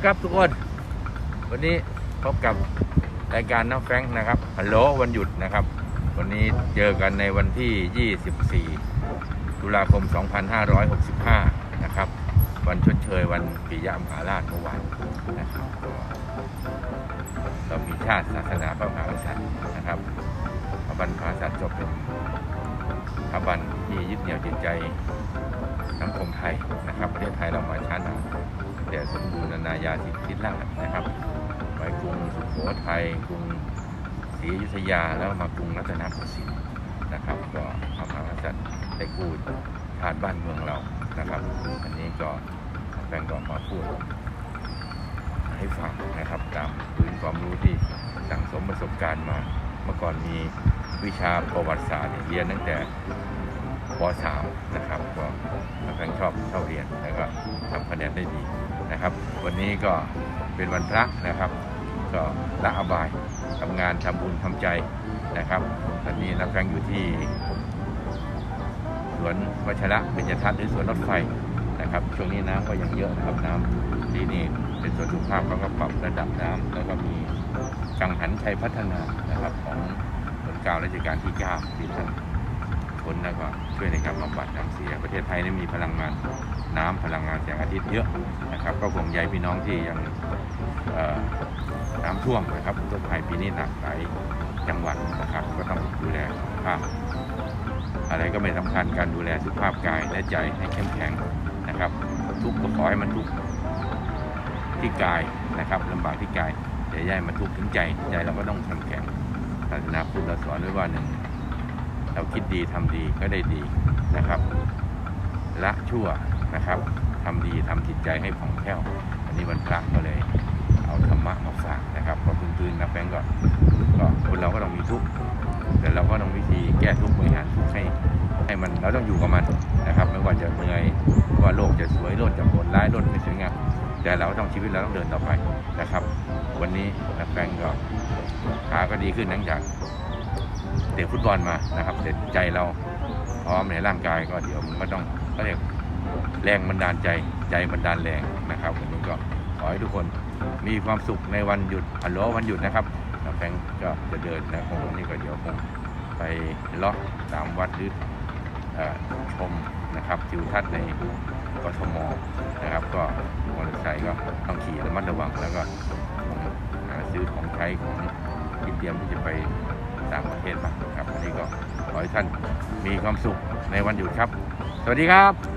ดีครับทุกคน วันนี้พบกับรายการน้องแฟงนะครับฮัลโหลวันหยุดนะครับ วันนี้เจอกันในวันที่ 24 ตุลาคม 2565 นะครับ วันชดเชยวันปิยมหาราชเมื่อวานนะครับก็เรามีชาติศาสนาพระมหากษัตริย์นะครับพระบรรพากษัตริย์ก็เป็นพระบันที่ยึดเหนี่ยวจิตใจสังคมไทยนะครับประเทศไทยเรามาช้านาน แต่สมบูรณาญาสิทธิราชนะครับไปกรุงสุโขทัยกรุงศรีอยุธยาแล้วมากรุงรัตนโกสินทร์นะครับ ก็พระมหากษัตริย์ได้กู้ชาติบ้านเมืองเรานะครับอันนี้ก็แฟนก็มาพูดให้ฟังนะครับตามพื้นความรู้ที่สั่งสมประสบการณ์มา เมื่อก่อนมีวิชาประวัติศาสตร์เรียนตั้งแต่ป .3 นะครับก็แฟนชอบเข้าเรียนแล้วก็ทำคะแนนได้ดี นะครับ วันนี้ก็เป็นวันพระนะครับ ก็ละอบายทำงานทำบุญทำใจนะครับตอนนี้นักแฟนอยู่ที่สวนวัชระเบญจทัศน์หรือสวนรถไฟนะครับช่วงนี้น้ำก็ยังเยอะนะครับน้ำที่นี่เป็นสวนสุขภาพเขาก็ปรับระดับน้ำแล้วก็มีกังหันชัยพัฒนานะครับของรัชกาลรัชกาลที่9ที่ท่าน คนแล้วก็ช่วยในการบำบัดน้ำเสีย ประเทศไทยนี่มีพลังงานน้ำพลังงานแสงอาทิตย์เยอะนะครับ ก็ห่วงใยพี่น้องที่ยังน้ำท่วมนะครับอุทกภัยปีนี้หนักหลายจังหวัดนะครับก็ต้องดูแลสุขภาพอะไรก็ไม่สำคัญการดูแลสุขภาพกายและใจให้เข้มแข็งนะครับ ทุกข์ก็ขอให้มันทุกข์ที่กายนะครับลำบากที่กายแต่ย่าให้มันทุกข์ถึงใจใจเราก็ต้องเข้มแข็งศาสนาพุทธเราสอนไว้ว่าหนึ่ง เราคิดดีทำดีก็ได้ดีนะครับ ละชั่วนะครับทำดีทำจิตใจให้ผ่องแผ้ว อันนี้วันพระก็เลย เอาธรรมะมาฝากนะครับพอพื้นๆนะแป้งก็ก็คนเราก็ต้องมีทุกข์แต่เราก็ต้องวิธีแก้ทุกข์บริหารทุกข์ให้ให้มันเราต้องอยู่กับมันนะครับ ไม่ว่าจะเหนื่อยไม่ว่าโลกจะสวยโลกจะโหดร้ายโลกไม่สวยงามแต่เราต้องชีวิตเราต้องเดินต่อไปนะครับ วันนี้นักแฟงก็ขาก็ดีขึ้นหลังจาก เตะฟุตบอลมานะครับแต่ใจเราพร้อมในร่างกายก็เดี๋ยวมันก็ต้องก็เรียกแรงบันดาลใจใจบันดาลแรงนะครับวันนี้ก็ขอให้ทุกคนมีความสุขในวันหยุดอัลโหลวันหยุดนะครับน้ำแข็งก็จะเดินนะคงวันนี้ก็เดี๋ยวคงไปเลาะตามวัดหรือชมนะครับทิวทัศน์ในกทมนะครับ ก็มอเตอร์ไซค์ก็ต้องขี่ระมัดระวังแล้วก็คงหาซื้อของใช้ของที่เตรียมที่จะไป ต่างประเทศมาครับวันนี้ก็ขอให้ท่านมีความสุขในวันหยุดครับ สวัสดีครับ